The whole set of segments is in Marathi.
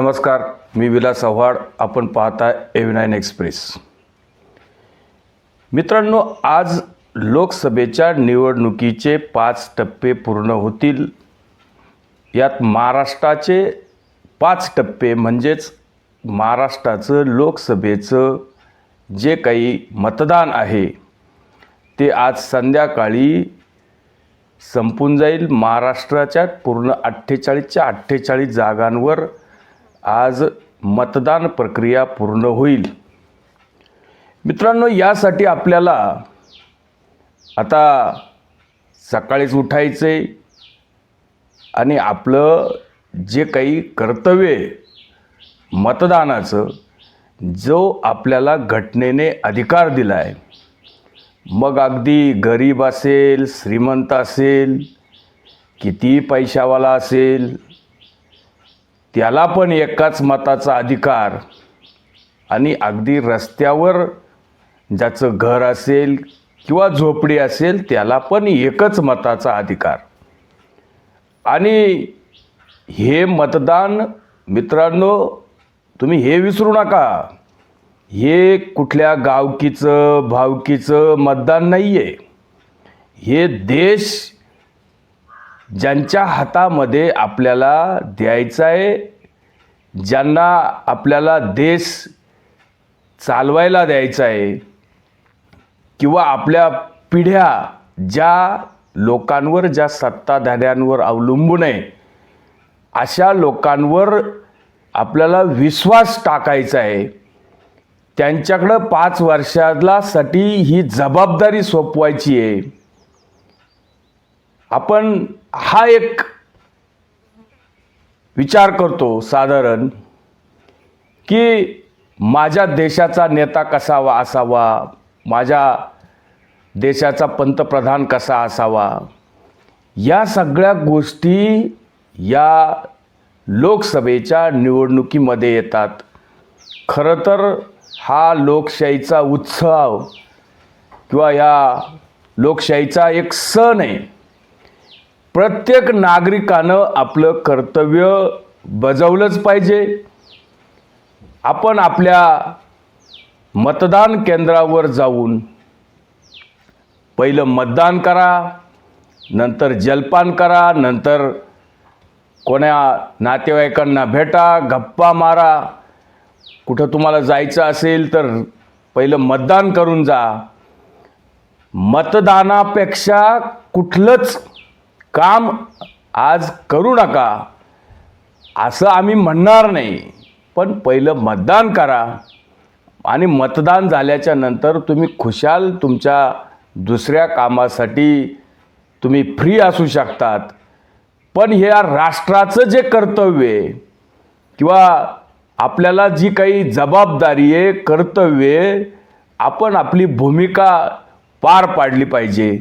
नमस्कार मी विलास आव्हाड आपण पाहता एव्ही नाईन एक्सप्रेस मित्रांनो आज लोकसभेच्या निवडणुकीचे पाच टप्पे पूर्ण होतील. यात महाराष्ट्राचे पाच टप्पे म्हणजेच महाराष्ट्राचं लोकसभेचं जे काही मतदान आहे ते आज संध्याकाळी संपून जाईल. महाराष्ट्राच्या पूर्ण अठ्ठेचाळीसच्या अठ्ठेचाळीस जागांवर आज मतदान प्रक्रिया पूर्ण होईल. मित्रांनो यासाठी आपल्याला आता सकाळीच उठायचं आहे आणि आपलं जे काही कर्तव्य मतदानाचं जो आपल्याला घटनेने अधिकार दिला आहे मग अगदी गरीब असेल श्रीमंत असेल किती पैशावाला असेल त्याला पण एकाच मताचा अधिकार. आणि अगदी रस्त्यावर ज्याचं घर असेल किंवा झोपडी असेल त्याला पण एकच मताचा अधिकार. आणि हे मतदान मित्रांनो तुम्ही हे विसरू नका. हे कुठल्या गावकीचं भावकीचं मतदान नाही आहे हे देश ज्यांच्या हातामध्ये आपल्याला द्यायचा आहे ज्यांना आपल्याला देश चालवायला द्यायचा आहे किंवा आपल्या पिढ्या ज्या लोकांवर ज्या सत्ताधाऱ्यांवर अवलंबून आहे अशा लोकांवर आपल्याला विश्वास टाकायचा आहे. त्यांच्याकडं पाच वर्षाला साठी ही जबाबदारी सोपवायची आहे. आपण हा एक विचार करतो साधारण की माझ्या देशाचा नेता कसावा असावा? माझ्या देशाचा पंतप्रधान कसा असावा? या सगळ्या गोष्टी या लोकसभेच्या निवडणुकीमध्ये येतात. खरं तर हा लोकशाहीचा उत्सव किंवा या लोकशाहीचा एक सण आहे. प्रत्येक नागरिकानं आपलं कर्तव्य बजावलंच पाहिजे. आपण आपल्या मतदान केंद्रावर जाऊन पहिलं मतदान करा नंतर जलपान करा नंतर कोण्या नातेवाईकांना भेटा गप्पा मारा. कुठं तुम्हाला जायचं असेल तर पहिलं मतदान करून जा. मतदानापेक्षा कुठलंच काम आज करू नका असं आम्ही म्हणणार नाही. पण पहिलं मतदान करा आणि मतदान झाल्याच्यानंतर तुम्ही खुशाल तुमच्या दुसऱ्या कामासाठी तुम्ही फ्री असू शकतात. पण हे राष्ट्राचं जे कर्तव्य आहे किंवा आपल्याला जी काही जबाबदारी आहे कर्तव्य आहे आपण आपली भूमिका पार पाडली पाहिजे.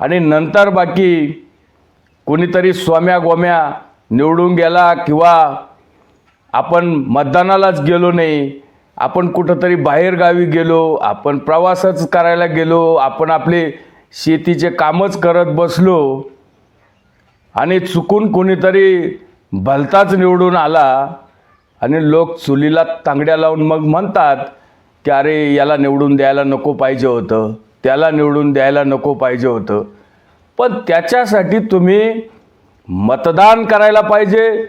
आणि नंतर बाकी कोणीतरी स्वाम्या गोम्या निवडून गेला किंवा आपण मतदानालाच गेलो नाही आपण कुठंतरी बाहेरगावी गेलो आपण प्रवासच करायला गेलो आपण आपले शेतीचे कामच करत बसलो आणि चुकून कोणीतरी भलताच निवडून आला आणि लोक चुलीला तांगड्या लावून मग म्हणतात की अरे याला निवडून द्यायला नको पाहिजे होतं त्याला निवडून द्यायला नको पाहिजे होतं. पण त्याच्यासाठी तुम्ही मतदान करायला पाहिजे.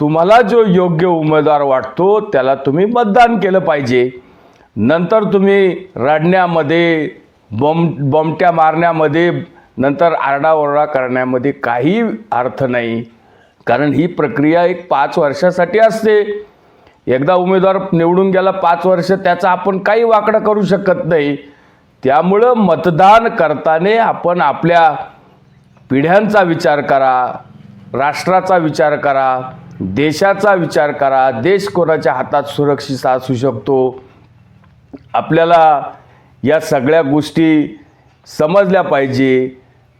तुम्हाला जो योग्य उमेदवार वाटतो त्याला तुम्ही मतदान केलं पाहिजे. नंतर तुम्ही रडण्यामध्ये बॉम्ब बॉम्बट्या मारण्यामध्ये नंतर आरडाओरडा करण्यामध्ये काही अर्थ नाही. कारण ही प्रक्रिया एक पाच वर्षासाठी असते. एकदा उमेदवार निवडून गेला पाच वर्ष त्याचा आपण काही वाकडं करू शकत नाही. त्यामुळं मतदान करताना आपण आपल्या पिढ्यांचा विचार करा राष्ट्राचा विचार करा देशाचा विचार करा. देश कोणाच्या हातात सुरक्षित असू शकतो? आपल्याला या सगळ्या गोष्टी समजल्या पाहिजे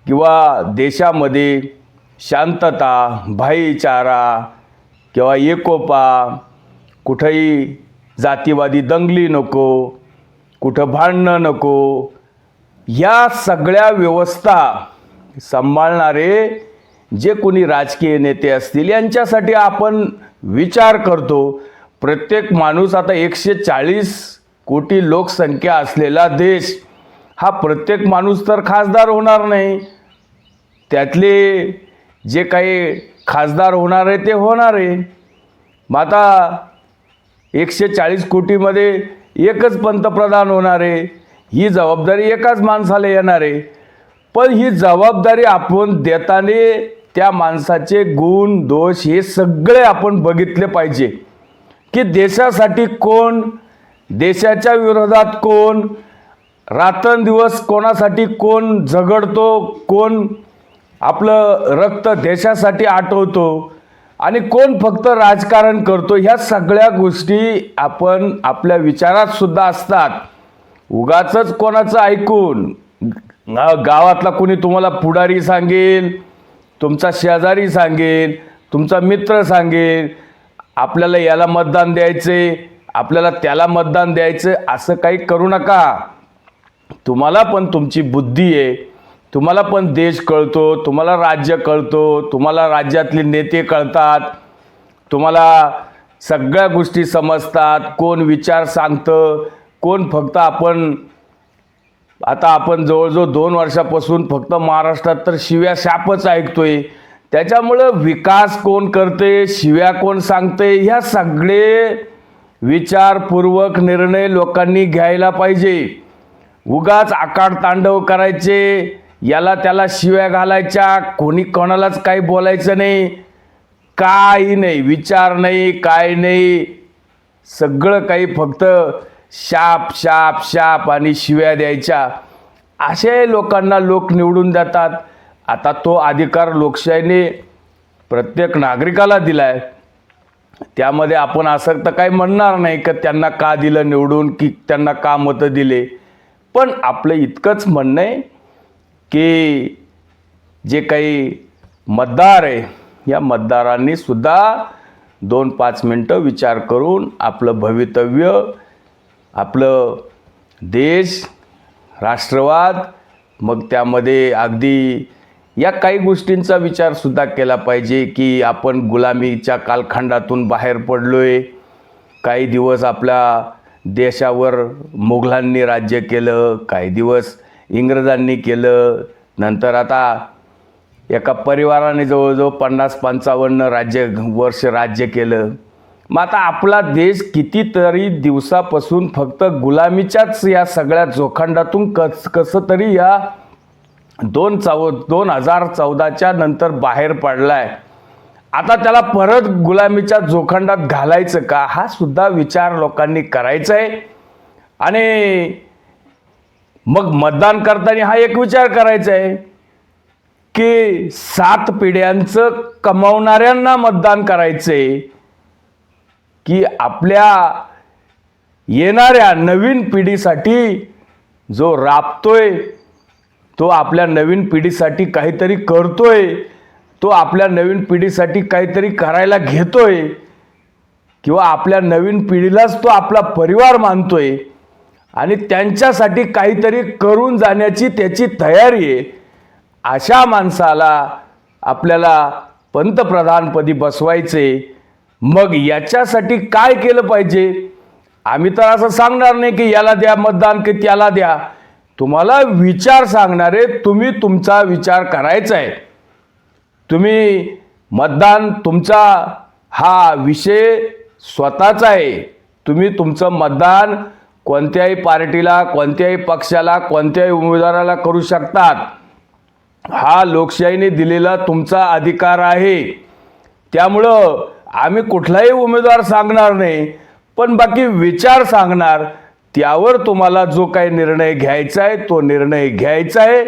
किंवा देशामध्ये शांतता भाईचारा किंवा एकोपा कुठंही जातीवादी दंगली नको कुठं भांडणं नको या सगळ्या व्यवस्था सांभाळणारे जे कोणी राजकीय नेते असतील यांच्यासाठी आपण विचार करतो. प्रत्येक माणूस आता एकशे चाळीस कोटी लोकसंख्या असलेला देश हा प्रत्येक माणूस तर खासदार होणार नाही. त्यातले जे काही खासदार होणार आहे ते होणार आहे. मग आता एकशे चाळीस कोटीमध्ये एकच पंतप्रधान होणार आहे. ही जबाबदारी एकाच माणसाला येणार आहे. पण ही जबाबदारी आपण देताना त्या माणसाचे गुण दोष हे सगळे आपण बघितले पाहिजे. की देशासाठी कोण देशाच्या विरोधात कोण रात्रंदिवस कोणासाठी कोण झगडतो कोण आपलं रक्त देशासाठी आटवतो आणि कोण फक्त राजकारण करतो ह्या सगळ्या गोष्टी आपण आपल्या विचारात सुद्धा असतात. उगाच कोणाचं ऐकून गावातला कोणी तुम्हाला पुढारी सांगेल तुमचा शेजारी सांगेल तुमचा मित्र सांगेल आपल्याला याला मतदान द्यायचे आपल्याला त्याला मतदान द्यायचं असं काही करू नका. तुम्हाला पण तुमची बुद्धी आहे. तुम्हाला पण देश कळतो तुम्हाला राज्य कळतो तुम्हाला राज्यातले नेते कळतात. तुम्हाला सगळ्या गोष्टी समजतात. कोण विचार सांगतं कोण फक्त आपण आता आपण जवळजवळ दोन वर्षापासून फक्त महाराष्ट्रात तर शिव्या शापच ऐकतोय. त्याच्यामुळं विकास कोण करते शिव्या कोण सांगते ह्या सगळे विचारपूर्वक निर्णय लोकांनी घ्यायला पाहिजे. उगाच आकाड तांडव करायचे याला त्याला शिव्या घालायच्या कोणी कोणालाच काही बोलायचं नाही. काही नाही विचार नाही काय नाही. सगळं काही फक्त शाप शाप शाप आणि शिव्या द्यायच्या. असे लोकांना लोक निवडून जातात आता तो अधिकार लोकशाहीने प्रत्येक नागरिकाला दिला आहे त्यामध्ये आपण असं तर काही म्हणणार नाही का त्यांना का दिलं निवडून की त्यांना का मतं दिले? पण आपलं इतकंच म्हणणं आहे की जे काही मतदार आहे या मतदारांनी सुद्धा दोन पाच मिनटं विचार करून आपलं भवितव्य आपलं देश राष्ट्रवाद मग त्यामध्ये अगदी या काही गोष्टींचा विचारसुद्धा केला पाहिजे की आपण गुलामीच्या कालखंडातून बाहेर पडलो आहे काही दिवस आपल्या देशावर मुघलांनी राज्य केलं काही दिवस इंग्रजांनी केलं. नंतर आता एका परिवाराने जवळजवळ पन्नास पंचावन्न राज्य वर्ष राज्य केलं. मग आता आपला देश कितीतरी दिवसापासून फक्त गुलामीच्याच या सगळ्या जोखंडातून कस कसं तरी या दोन चौ दोन हजार चौदाच्या नंतर बाहेर पडलाय. आता त्याला परत गुलामीच्या जोखंडात घालायचं का? हा सुद्धा विचार लोकांनी करायचा आहे आणि मग मतदान करताना हा एक विचार करायचा आहे की सात पिढ्यांचं कमावणाऱ्यांना मतदान करायचं आहे की आपल्या येणाऱ्या नवीन पिढीसाठी जो राबतोय तो आपल्या नवीन पिढीसाठी काहीतरी करतोय तो आपल्या नवीन पिढीसाठी काहीतरी करायला घेतोय किंवा आपल्या नवीन पिढीलाच तो आपला परिवार मानतोय आणि त्यांच्यासाठी काहीतरी करून जाण्याची त्याची तयारी आहे अशा माणसाला आपल्याला पंतप्रधानपदी बसवायचे मग याच्यासाठी काय केलं पाहिजे? आम्ही तर असं सांगणार नाही की याला द्या मतदान की त्याला द्या. तुम्हाला विचार सांगणारे तुम्ही तुमचा विचार करायचा आहे तुम्ही मतदान तुमचा हा विषय स्वतःचा आहे तुम्ही तुमचं मतदान कोणत्याही पार्टीला कोणत्याही पक्षाला कोणत्याही उमेदवाराला करू शकतात. हा लोकशाहीने दिलेला तुमचा अधिकार आहे. त्यामुळं आम्ही कुठलाही उमेदवार सांगणार नाही पण बाकी विचार सांगणार त्यावर तुम्हाला जो काही निर्णय घ्यायचा आहे तो निर्णय घ्यायचा आहे.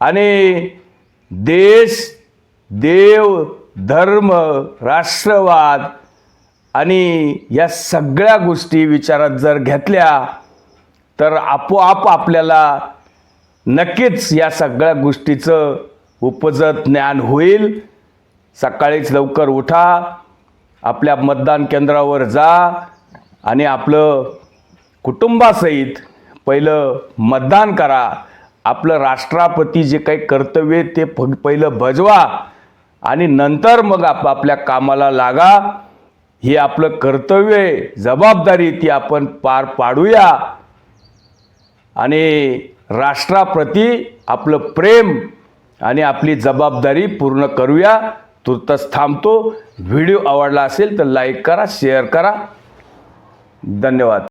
आणि देश देव धर्म राष्ट्रवाद आणि या सगळ्या गोष्टी विचारात जर घेतल्या तर आपोआप आपल्याला नक्कीच या सगळ्या गोष्टीचं उपजत ज्ञान होईल. सकाळीच लवकर उठा. आपल्या मतदान केंद्रावर जा आणि आपलं कुटुंबासहित पहिलं मतदान करा. आपलं राष्ट्रपती जे काही कर्तव्य ते पहिलं बजवा आणि नंतर मग आपापल्या कामाला लागा. हे आपलं कर्तव्य जबाबदारी ती आपण पार पाडूया. आणि राष्ट्राप्रती आपलं प्रेम आणि आपली जबाबदारी पूर्ण करूया. तुर्तच थांबतो. व्हिडिओ आवडला असेल तर लाईक करा शेअर करा. धन्यवाद.